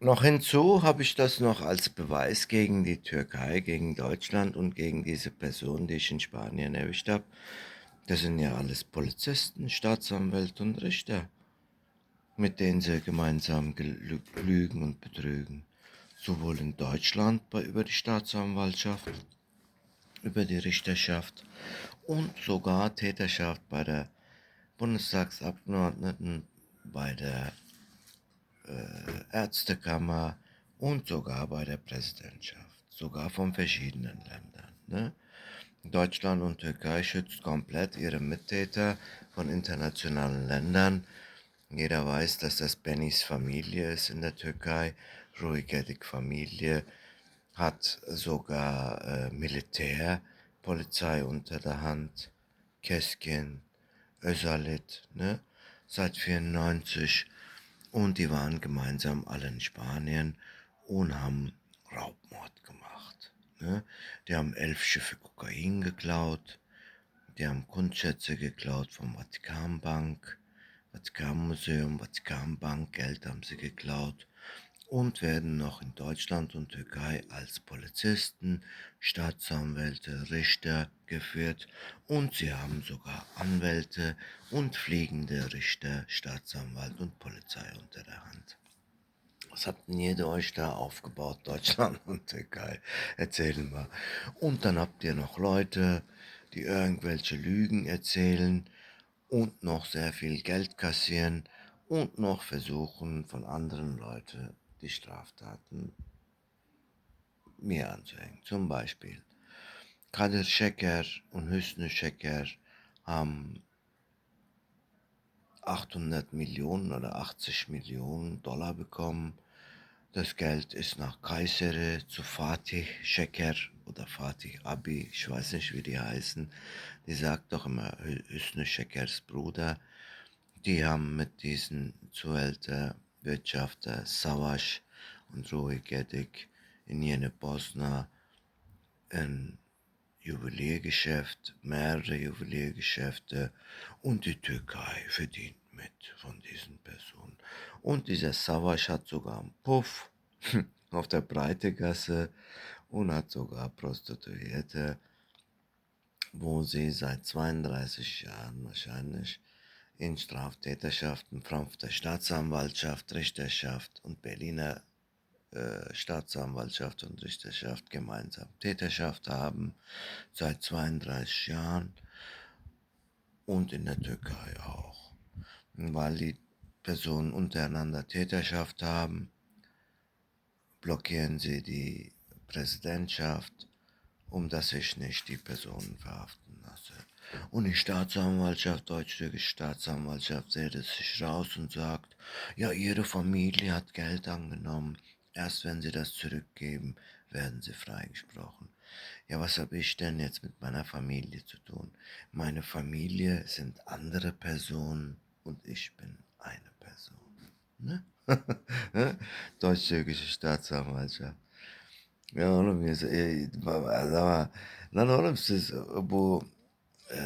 Noch hinzu habe ich das noch als Beweis gegen die Türkei, gegen Deutschland und gegen diese Person, die ich in Spanien erwischt habe. Das sind ja alles Polizisten, Staatsanwälte und Richter, mit denen sie gemeinsam lügen und betrügen. Sowohl in Deutschland bei, über die Staatsanwaltschaft, über die Richterschaft und sogar Täterschaft bei der Bundestagsabgeordneten, bei der Ärztekammer und sogar bei der Präsidentschaft, sogar von verschiedenen Ländern. Ne? Deutschland und Türkei schützt komplett ihre Mittäter von internationalen Ländern. Jeder weiß, dass das Bennys Familie ist in der Türkei. Ruhigedik Familie hat sogar äh, Militär, Polizei unter der Hand, Keskin, Özalit, ne? seit 94 und die waren gemeinsam alle in Spanien und haben Raubmord gemacht. Ne? Die haben elf Schiffe Kokain geklaut, die haben Kunstschätze geklaut vom Vatikanbank, Vatikanmuseum, Vatikanbank, Geld haben sie geklaut und werden noch in Deutschland und Türkei als Polizisten, Staatsanwälte, Richter geführt und sie haben sogar Anwälte und fliegende Richter, Staatsanwalt und Polizei unter der Hand. Was habt ihr euch da aufgebaut, Deutschland und Türkei? Erzählen wir. Und dann habt ihr noch Leute, die irgendwelche Lügen erzählen und noch sehr viel Geld kassieren und noch versuchen von anderen Leuten die Straftaten mir anzuhängen. Zum Beispiel Kadir Şeker und Hüsnü Şeker haben 800 Millionen oder 80 Millionen Dollar bekommen. Das Geld ist nach Kayseri zu Fatih Şeker oder Fatih Abi, ich weiß nicht, wie die heißen. Die sagt doch immer Hü- Hüsnü Şekers Bruder. Die haben mit diesen Zuhälter Wirtschafter Savaş und Ruhi Gedik in Jene Bosna ein Juweliergeschäft, mehrere Juweliergeschäfte und die Türkei verdient mit von diesen Personen. Und dieser Savaş hat sogar einen Puff auf der Breitegasse und hat sogar Prostituierte, wo sie seit 32 Jahren wahrscheinlich in Straftäterschaften, Frankfurter Staatsanwaltschaft, Richterschaft und Berliner äh, Staatsanwaltschaft und Richterschaft gemeinsam Täterschaft haben, seit 32 Jahren und in der Türkei auch. Weil die Personen untereinander Täterschaft haben, blockieren sie die Präsidentschaft, um dass ich nicht die Personen verhaften lasse. Und die Staatsanwaltschaft, deutsch-türkische Staatsanwaltschaft, redet sich raus und sagt, ja, ihre Familie hat Geld angenommen. Erst wenn sie das zurückgeben, werden sie freigesprochen. Ja, was habe ich denn jetzt mit meiner Familie zu tun? Meine Familie sind andere Personen und ich bin eine Person. Ne? Deutsch-türkische Staatsanwaltschaft. Ya oğlum ya, baba, ama lan oğlum siz bu e,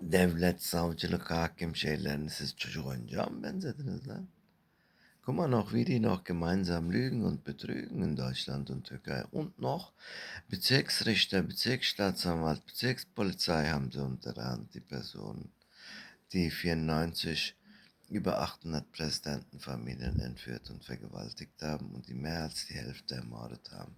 devlet, savcılık, hakim şeylerini siz çocuk oyuncağı mı benzediniz lan? Guck mal noch, wie die noch gemeinsam lügen und betrügen in Deutschland und Türkei. Und noch Bezirksrichter, Bezirksstaatsanwalt, Bezirkspolizei haben sie unter der Hand, die Personen, die 94 über 800 Präsidentenfamilien entführt und vergewaltigt haben und die mehr als die Hälfte ermordet haben.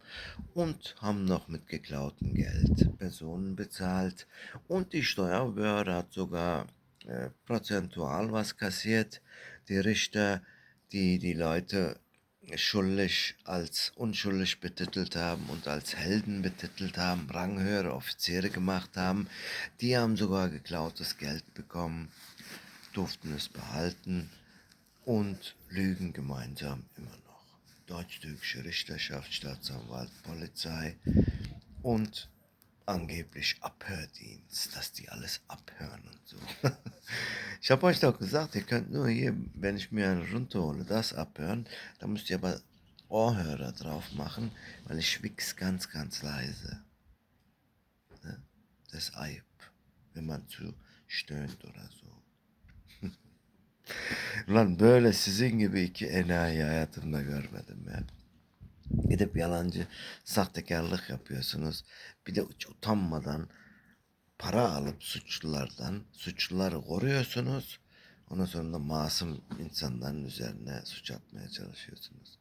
Und haben noch mit geklautem Geld Personen bezahlt. Und die Steuerbehörde hat sogar äh, prozentual was kassiert. Die Richter, die die Leute schuldig als unschuldig betitelt haben und als Helden betitelt haben, ranghöhere Offiziere gemacht haben, die haben sogar geklautes Geld bekommen, durften es behalten und lügen gemeinsam immer noch. Deutsch-türkische Richterschaft, Staatsanwalt, Polizei und angeblich Abhördienst, dass die alles abhören und so. Ich habe euch doch gesagt, ihr könnt nur hier, wenn ich mir einen runterhole, das abhören. Da müsst ihr aber Ohrhörer drauf machen, weil ich schwick's ganz, ganz leise. Ne? Das Eib, wenn man zu stöhnt oder so. Ulan böyle sizin gibi iki enayi hayatımda görmedim ya. Gidip yalancı sahtekarlık yapıyorsunuz. Bir de utanmadan para alıp suçlulardan suçluları koruyorsunuz. Ondan sonra da masum insanların üzerine suç atmaya çalışıyorsunuz.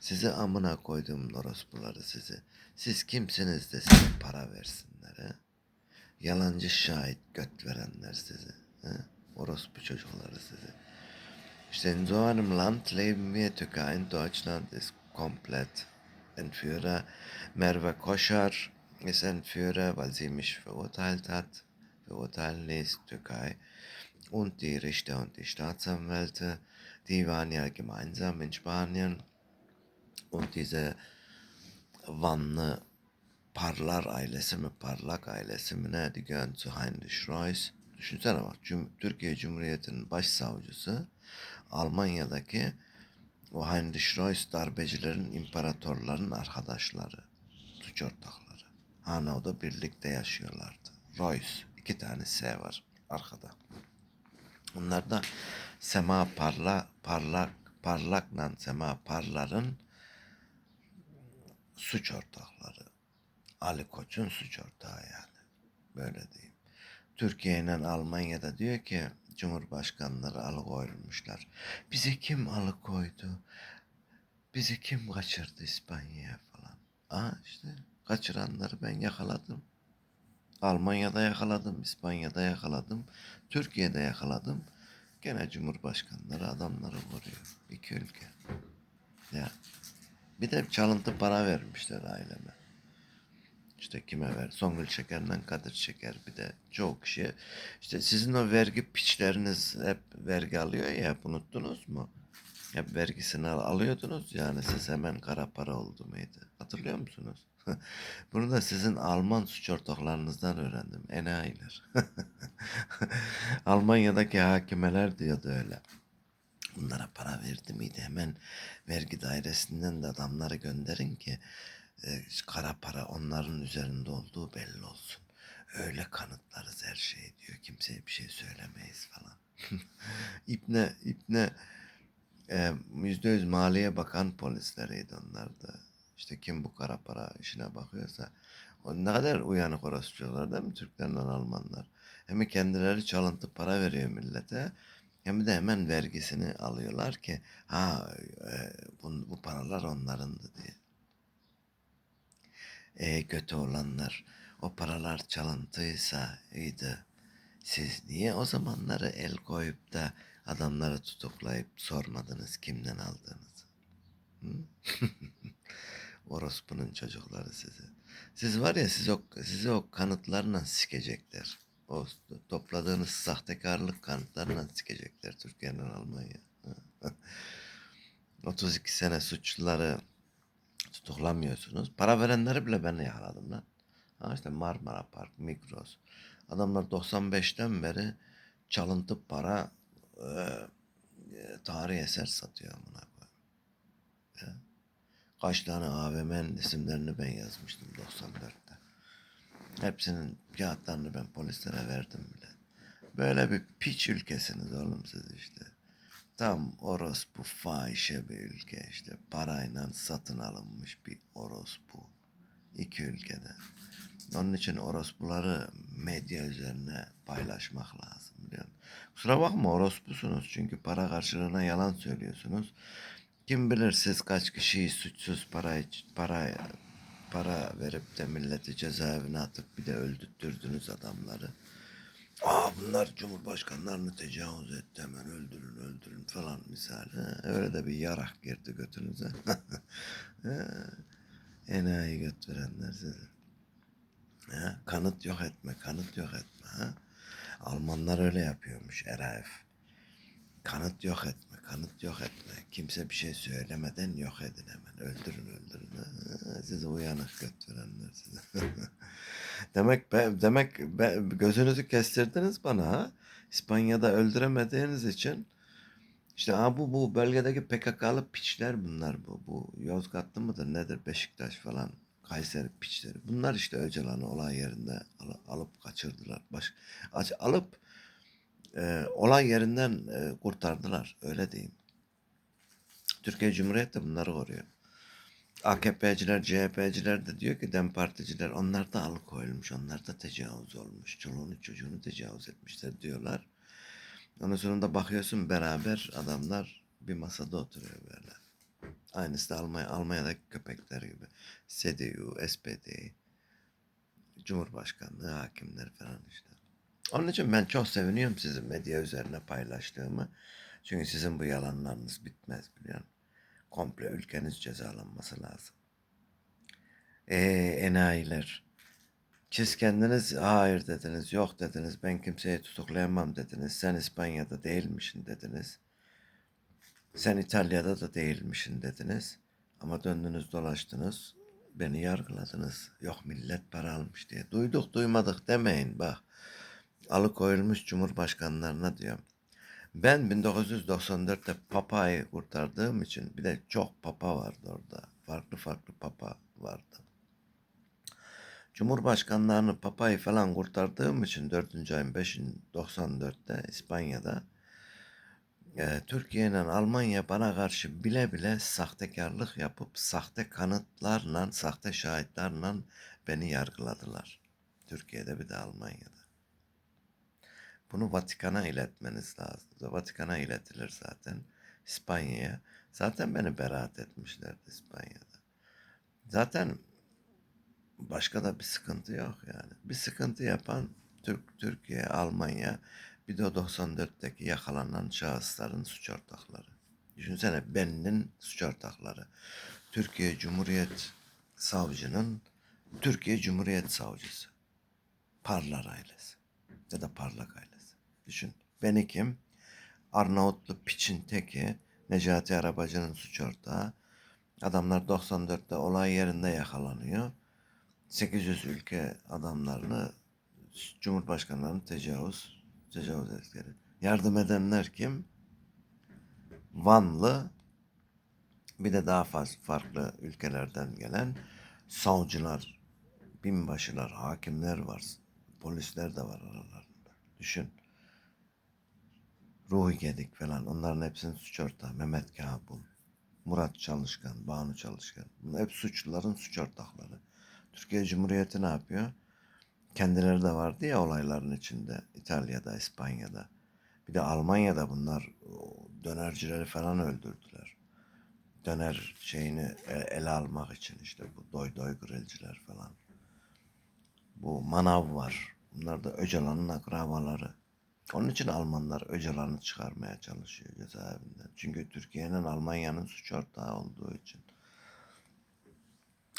Sizi amına koyduğum orospuları sizi. Siz kimsiniz de size para versinler he? Yalancı şahit göt verenler sizi. He? Orospu çocukları sizi. İşte in so einem Land leben wir. Türkei in Deutschland ist komplett Entführer. Merve Koşar ist Entführer, weil sie mich verurteilt hat. Verurteilen ließ, Türkei. Und die Richter und die Staatsanwälte, die waren ja gemeinsam in Spanien. Und diese Vanlı Parlar ailesi mi, Parlak ailesi mi ne, die gehören zu Heinrich Reuss. Düşünsene bak, Cum- Türkiye Cumhuriyeti'nin başsavcısı Almanya'daki o Heinrich Reuss darbecilerin, imparatorların arkadaşları, suç ortakları. Hanau'da birlikte yaşıyorlardı. Reuss, iki tane S var arkada. Bunlar da Sema Parla, Parlak, Parlak'la Sema Parlar'ın suç ortakları. Ali Koç'un suç ortağı yani. Böyle diyeyim. Türkiye ile Almanya'da diyor ki Cumhurbaşkanları alıkoyulmuşlar. Bizi kim alıkoydu? Bizi kim kaçırdı İspanya'ya falan. Aa işte kaçıranları ben yakaladım. Almanya'da yakaladım, İspanya'da yakaladım, Türkiye'de yakaladım. Gene Cumhurbaşkanları adamları vuruyor. İki ülke. Ya. Bir de çalıntı para vermişler aileme. İşte kime ver? Songül Şeker'den Kadir Şeker bir de çoğu kişiye. İşte sizin o vergi piçleriniz hep vergi alıyor ya unuttunuz mu? Hep vergisini al- alıyordunuz yani siz hemen kara para oldu muydu? Hatırlıyor musunuz? Bunu da sizin Alman suç ortaklarınızdan öğrendim. Enayiler. Almanya'daki hakimeler diyordu öyle. Bunlara para verdi miydi hemen vergi dairesinden de adamları gönderin ki e, kara para onların üzerinde olduğu belli olsun. Öyle kanıtlarız her şeyi diyor. Kimseye bir şey söylemeyiz falan. İpne, İpne e, yüzde yüz maliye bakan polisleriydi onlar da. İşte kim bu kara para işine bakıyorsa o ne kadar uyanık orospular değil mi Türklerden Almanlar. Hem kendileri çalıntı para veriyor millete hem de hemen vergisini alıyorlar ki ha e, bu, bu paralar onlarındı diye. E kötü olanlar o paralar çalıntıysa iyiydi. Siz niye o zamanları el koyup da adamları tutuklayıp sormadınız kimden aldığınızı? Orospu'nun çocukları sizi. Siz var ya siz o, sizi o kanıtlarla sikecekler. O topladığınız sahtekarlık kanıtlarla sikecekler Türkiye'nin Almanya. 32 sene suçluları tutuklamıyorsunuz. Para verenleri bile ben yakaladım lan. Ha işte Marmara Park, Migros. Adamlar 95'ten beri çalıntı para e, e, tarih eser satıyor amına koyayım. Ya. Kaç tane AVM'nin isimlerini ben yazmıştım 94'te. Hepsinin kağıtlarını ben polislere verdim bile. Böyle bir piç ülkesiniz oğlum siz işte. Tam orospu fahişe bir ülke işte. Parayla satın alınmış bir orospu. İki ülkede. Onun için orospuları medya üzerine paylaşmak lazım biliyor musun? Kusura bakma orospusunuz çünkü para karşılığına yalan söylüyorsunuz. Kim bilir siz kaç kişiyi suçsuz para para para verip de milleti cezaevine atıp bir de öldürttürdünüz adamları. Aa bunlar cumhurbaşkanlarını tecavüz etti hemen öldürün öldürün falan misali. Öyle de bir yarak girdi götünüze. Enayi göt verenler size. Ha, kanıt yok etme, kanıt yok etme. Ha? Almanlar öyle yapıyormuş Eraef. Kanıt yok etme, kanıt yok etme. Kimse bir şey söylemeden yok edin hemen. Öldürün öldürün. Ha, size uyanık göt verenler size. demek be, demek be, gözünüzü kestirdiniz bana ha. İspanya'da öldüremediğiniz için işte ha bu bu bölgedeki PKK'lı piçler bunlar bu. Bu Yozgatlı mıdır nedir Beşiktaş falan Kayseri piçleri. Bunlar işte Öcalan'ı olay yerinde al- alıp kaçırdılar. Baş, aç- alıp e, olay yerinden e, kurtardılar. Öyle diyeyim. Türkiye Cumhuriyeti bunları koruyor. AKP'ciler, CHP'ciler de diyor ki DEM Particiler onlar da alıkoyulmuş, onlar da tecavüz olmuş. Çoluğunu çocuğunu tecavüz etmişler diyorlar. Ondan sonra da bakıyorsun beraber adamlar bir masada oturuyor böyle. Aynısı da Almanya, Almanya'daki köpekler gibi. CDU, SPD, Cumhurbaşkanlığı, hakimler falan işte. Onun için ben çok seviniyorum sizin medya üzerine paylaştığımı. Çünkü sizin bu yalanlarınız bitmez biliyorum. Komple ülkeniz cezalanması lazım. Eee enayiler. Siz kendiniz hayır dediniz, yok dediniz, ben kimseyi tutuklayamam dediniz, sen İspanya'da değilmişsin dediniz. Sen İtalya'da da değilmişsin dediniz. Ama döndünüz dolaştınız, beni yargıladınız. Yok millet para almış diye. Duyduk duymadık demeyin bak. Alıkoyulmuş cumhurbaşkanlarına diyorum. Ben 1994'te papayı kurtardığım için bir de çok papa vardı orada. Farklı farklı papa vardı. Cumhurbaşkanlarını papayı falan kurtardığım için 4. ayın 5'in 94'te İspanya'da e, Türkiye Almanya bana karşı bile bile sahtekarlık yapıp sahte kanıtlarla, sahte şahitlerle beni yargıladılar. Türkiye'de bir de Almanya'da. Bunu Vatikan'a iletmeniz lazım. Vatikan'a iletilir zaten. İspanya'ya. Zaten beni beraat etmişlerdi İspanya'da. Zaten başka da bir sıkıntı yok yani. Bir sıkıntı yapan Türk, Türkiye, Almanya bir de o 94'teki yakalanan şahısların suç ortakları. Düşünsene Ben'in suç ortakları. Türkiye Cumhuriyet Savcının Türkiye Cumhuriyet Savcısı. Parlar ailesi. Ya da Parlak ailesi. Düşün. Beni kim? Arnavutlu piçin teki. Necati Arabacı'nın suç ortağı. Adamlar 94'te olay yerinde yakalanıyor. 800 ülke adamlarını Cumhurbaşkanlarını tecavüz tecavüz ettikleri. Yardım edenler kim? Vanlı bir de daha fazla farklı ülkelerden gelen savcılar, binbaşılar, hakimler var. Polisler de var aralarında. Düşün. Ruhi Gedik falan onların hepsinin suç ortağı. Mehmet Kabul, Murat Çalışkan, Banu Çalışkan. Bunlar hep suçluların suç ortakları. Türkiye Cumhuriyeti ne yapıyor? Kendileri de vardı ya olayların içinde. İtalya'da, İspanya'da. Bir de Almanya'da bunlar dönercileri falan öldürdüler. Döner şeyini ele almak için işte bu doy doy grillciler falan. Bu manav var. Bunlar da Öcalan'ın akrabaları. Onun için Almanlar Öcalan'ı çıkarmaya çalışıyor cezaevinden. Çünkü Türkiye'nin Almanya'nın suç ortağı olduğu için.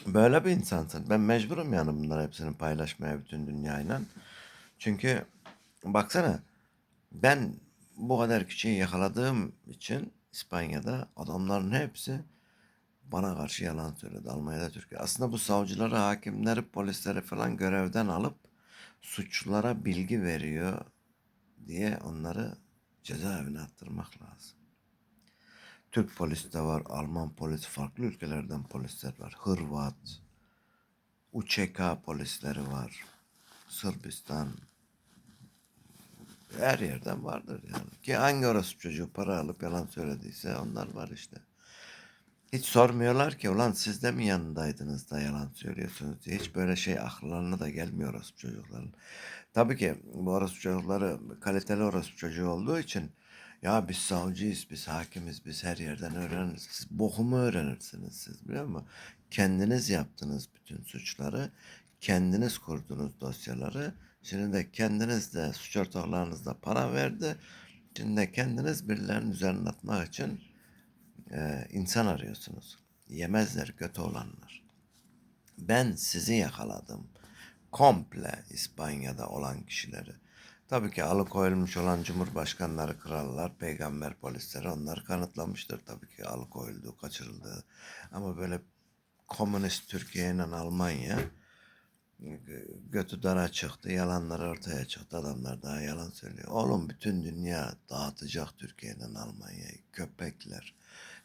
Böyle bir insansın. Ben mecburum yani bunları hepsini paylaşmaya bütün dünyayla. Çünkü baksana ben bu kadar kişiyi yakaladığım için İspanya'da adamların hepsi bana karşı yalan söyledi. Almanya'da Türkiye. Aslında bu savcıları, hakimleri, polisleri falan görevden alıp suçlulara bilgi veriyor diye onları cezaevine attırmak lazım. Türk polisi de var, Alman polisi, farklı ülkelerden polisler var. Hırvat, UÇK polisleri var. Sırbistan, her yerden vardır yani. Ki hangi orası çocuğu para alıp yalan söylediyse onlar var işte. Hiç sormuyorlar ki ulan siz de mi yanındaydınız da yalan söylüyorsunuz diye. Hiç böyle şey akıllarına da gelmiyor orası çocukların. Tabii ki bu orası çocukları kaliteli orası çocuğu olduğu için ya biz savcıyız, biz hakimiz, biz her yerden öğreniriz. Siz bokumu öğrenirsiniz siz biliyor musun? Kendiniz yaptınız bütün suçları. Kendiniz kurdunuz dosyaları. Şimdi de kendiniz de suç ortaklarınız da para verdi. Şimdi de kendiniz birilerinin üzerine atmak için e, insan arıyorsunuz. Yemezler kötü olanlar. Ben sizi yakaladım. Komple İspanya'da olan kişileri. Tabii ki alıkoyulmuş olan cumhurbaşkanları, krallar, peygamber polisleri onlar kanıtlamıştır tabii ki alıkoyulduğu, kaçırıldığı. Ama böyle komünist Türkiye ile Almanya götü dara çıktı, yalanlar ortaya çıktı. Adamlar daha yalan söylüyor. Oğlum bütün dünya dağıtacak Türkiye'den Almanya'yı. Köpekler.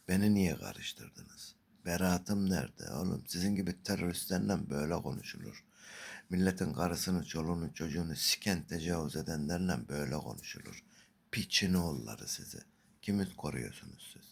Beni niye karıştırdınız? Beratım nerede oğlum? Sizin gibi teröristlerle böyle konuşulur. Milletin karısını, çoluğunu, çocuğunu siken tecavüz edenlerle böyle konuşulur. Piçin oğulları sizi. Kimi koruyorsunuz siz?